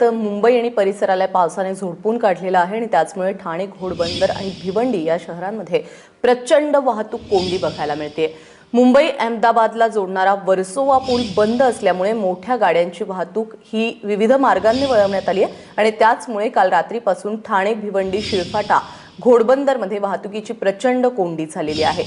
तर मुंबई आणि परिसराला पावसाने झोडपून काढलेला आहे आणि त्याचमुळे ठाणे घोडबंदर आणि भिवंडी या शहरांमध्ये प्रचंड वाहतूक कोंडी बघायला मिळते. मुंबई अहमदाबादला जोडणारा वर्सोवा पूल बंद असल्यामुळे मोठ्या गाड्यांची वाहतूक ही विविध मार्गांनी वळवण्यात आली आहे आणि त्याचमुळे काल रात्रीपासून ठाणे भिवंडी शिळफाटा घोडबंदरमध्ये वाहतुकीची प्रचंड कोंडी झालेली आहे.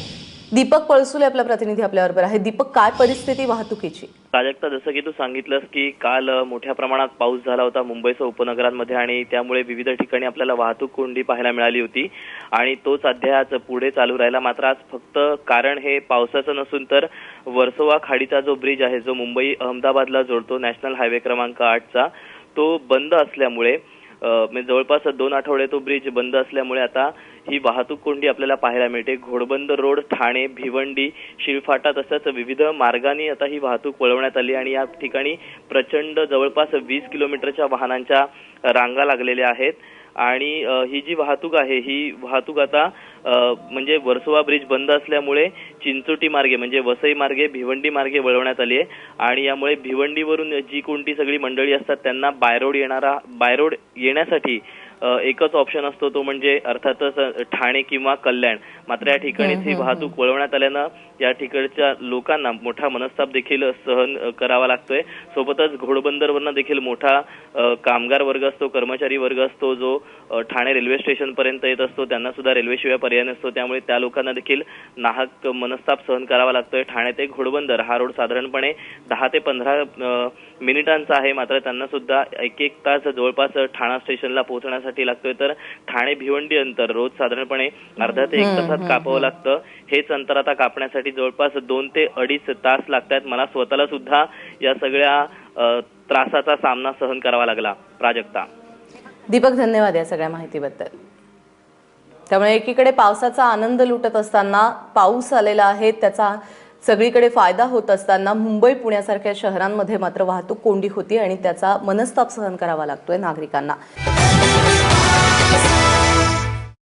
दीपक पळसुले आपला प्रतिनिधी आपल्याबरोबर आहे. दीपक काय परिस्थिती वाहतुकीची? प्राजक्ता जसं की तू सांगितलंस की काल मोठ्या प्रमाणात पाऊस झाला होता मुंबईसह उपनगरांमध्ये आणि त्यामुळे विविध ठिकाणी आपल्याला वाहतूक कोंडी पाहायला मिळाली होती. आणि तोच अध्यायाच आज पुढे चालू राहिला. मात्र आज फक्त कारण हे पावसाचं नसून तर वर्सोवा खाडीचा जो ब्रिज आहे जो मुंबई अहमदाबादला जोडतो नॅशनल हायवे क्रमांक आठचा तो बंद असल्यामुळे म्हणजे जवळपास दोन आठवडे तो ब्रिज बंद असल्यामुळे आता ही वाहतूक कोंडी आपल्याला पाहायला मिळते. घोडबंद रोड ठाणे भिवंडी शिळफाटा तसंच विविध मार्गाने आता ही वाहतूक वळवण्यात आली आणि या ठिकाणी प्रचंड जवळपास वीस किलोमीटरच्या वाहनांच्या रांगा लागलेल्या आहेत. आणि ही जी वाहतूक आहे ही वाहतूक आता म्हणजे वर्सोवा ब्रिज बंद असल्यामुळे चिंचोटी मार्गे म्हणजे वसई मार्गे भिवंडी मार्गे वळवण्यात आली आहे. आणि यामुळे भिवंडीवरून जी कोणती सगळी मंडळी असतात त्यांना बायरोड येणारा बायरोड येण्यासाठी एकच ऑप्शन असतो तो म्हणजे अर्थातच ठाणे किंवा कल्याण. मात्र या ठिकाणीच ही वाहतूक वळवण्यात आल्यानं या ठिकाणच्या लोकांना मोठा मनस्ताप देखील सहन करावा लागतोय. सोबतच घोडबंदरवरनं देखील मोठा कामगार वर्ग असतो कर्मचारी वर्ग असतो जो ठाणे रेल्वे स्टेशन पर्यंत येत असतो त्यांना सुद्धा रेल्वेशिवाय पर्याय नसतो. त्यामुळे त्या लोकांना देखील नाहक मनस्ताप सहन करावा लागतोय. ठाणे ते घोडबंदर हा रोड साधारणपणे दहा ते पंधरा मिनिटांचा आहे. मात्र त्यांना सुद्धा एक एक तास जवळपास ठाणा स्टेशनला पोहोचण्यासाठी लागतोय. तर ठाणे भिवंडी अंतर रोज साधारणपणे अर्धा ते एक तासात कापावं लागतं. हेच अंतर आता कापण्यासाठी जवळपास दोन ते अडीच तास लागतात. मला स्वतःला सुद्धा या सगळ्या त्रासाचा सामना सहन करावा लागला. प्राजक्ता. दीपक धन्यवाद या सगळ्या माहितीबद्दल. त्यामुळे एकीकडे पावसाचा आनंद लुटत असताना पाऊस आलेला आहे. त्याचा सगळीकडे फायदा होत असताना मुंबई पुण्यासारख्या शहरांमध्ये मात्र वाहतूक कोंडी होती आणि त्याचा मनस्ताप सहन करावा लागतोय नागरिकांना. Yes.